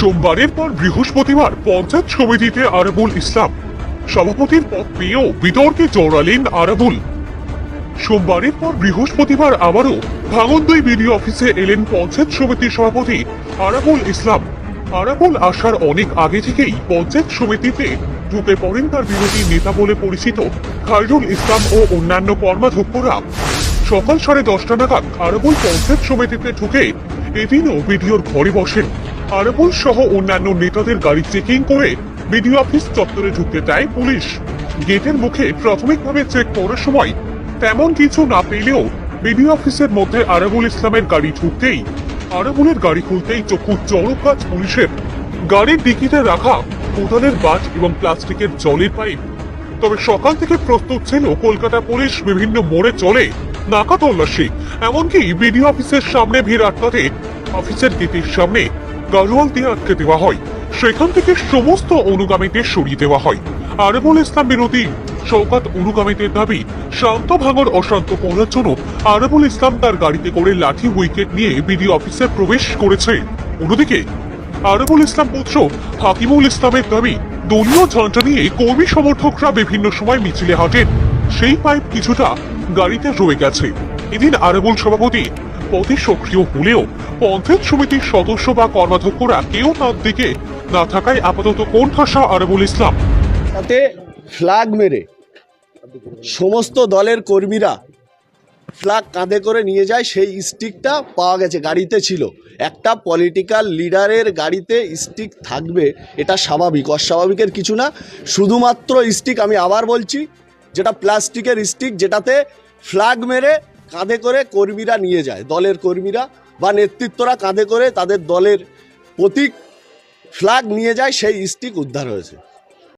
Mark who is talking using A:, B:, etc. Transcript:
A: সোমবারের পর বৃহস্পতিবার পঞ্চায়েত সমিতিতে আরাবুল ইসলাম। সভাপতির পদ পেয়েও বিতর্কে জড়ালেন আরাবুল। সোমবারের পর বৃহস্পতিবার আবারও ভাঙনদই বিডিও অফিসে এলেন পঞ্চায়েত সমিতির সভাপতি আরাবুল ইসলাম। আরাবুল আসার অনেক আগে থেকেই পঞ্চায়েত সমিতিতে ঢুকে পড়েন তার বিরোধী নেতা বলে পরিচিত খায়রুল ইসলাম ও অন্যান্য কর্মাধ্যক্ষরা। সকাল সাড়ে দশটা নাগাদ আরাবুল পঞ্চায়েত সমিতিতে ঢুকে এদিনও বিডিওর ঘরে বসেন। আরাবুল সহ অন্যান্য নেতাদের গাড়ি চেকিং করে বিডিও অফিস চত্বরে ঢুকতে দেয় পুলিশ। গেটের মুখে প্রাথমিকভাবে চেক করার সময় তেমন কিছু না পেলেও বিডিও অফিসের মধ্যে আরবুল ইসলামের গাড়ি ঢুকতেই, আরবুলের গাড়ি খুলতেই চক্ষু চড়ক কাজ পুলিশের। গাড়ির ডিকিতে রাখা কোদালের বাজ এবং প্লাস্টিকের জলের পাইপ। তবে সকাল থেকে প্রস্তুত ছিল কলকাতা পুলিশ, বিভিন্ন মোড়ে চলে নাকা তল্লাশি। এমনকি বিডিও অফিসের সামনে ভিড় আটকাতে অফিসের গেটের সামনে গাড়োয়াল দিয়ে আটকে দেওয়া হয়। সেখান থেকে সমস্ত অনুগামীদের সরিয়ে দেওয়া হয়। আরবুল ইসলাম বিরোধী শওকাত অনুগামীদের দাবি, শান্ত ভাঙর অশান্ত করার জন্য আরবুল ইসলাম তার গাড়িতে করে লাঠি উইকেট নিয়ে বিডিও অফিসে প্রবেশ করেছে। অন্যদিকে আরবুল ইসলাম পুত্র হাকিমুল ইসলামের দাবি, দলীয় ঝান্ডা নিয়ে কর্মী সমর্থকরা বিভিন্ন সময় মিছিলে হাঁটেন। সেই পাইপ কিছুটা গাড়িতে রয়ে গেছে। এদিন আরবুল সভাপতি পথে সক্রিয় হলেও পঞ্চায়েত সমিতির সদস্য বা কর্মাধ্যক্ষরা কেউ তার দিকে না থাকায় আপাতত কোন ঠাসা আরবুল ইসলাম?
B: তাতে ফ্ল্যাগ মেরে সমস্ত দলের কর্মীরা ফ্ল্যাগ কাঁধে করে নিয়ে যায়, সেই স্টিকটা পাওয়া গেছে, গাড়িতে ছিল। একটা পলিটিক্যাল লিডারের গাড়িতে স্টিক থাকবে, এটা স্বাভাবিক, অস্বাভাবিকের কিছু না। শুধুমাত্র স্টিক আমি আবার বলছি, যেটা প্লাস্টিকের স্টিক, যেটাতে ফ্ল্যাগ মেরে কাঁধে করে কর্মীরা নিয়ে যায়, দলের কর্মীরা বা নেতৃত্বরা কাঁধে করে তাদের দলের প্রতীক ফ্ল্যাগ নিয়ে যায়, সেই স্টিক উদ্ধার হয়েছে।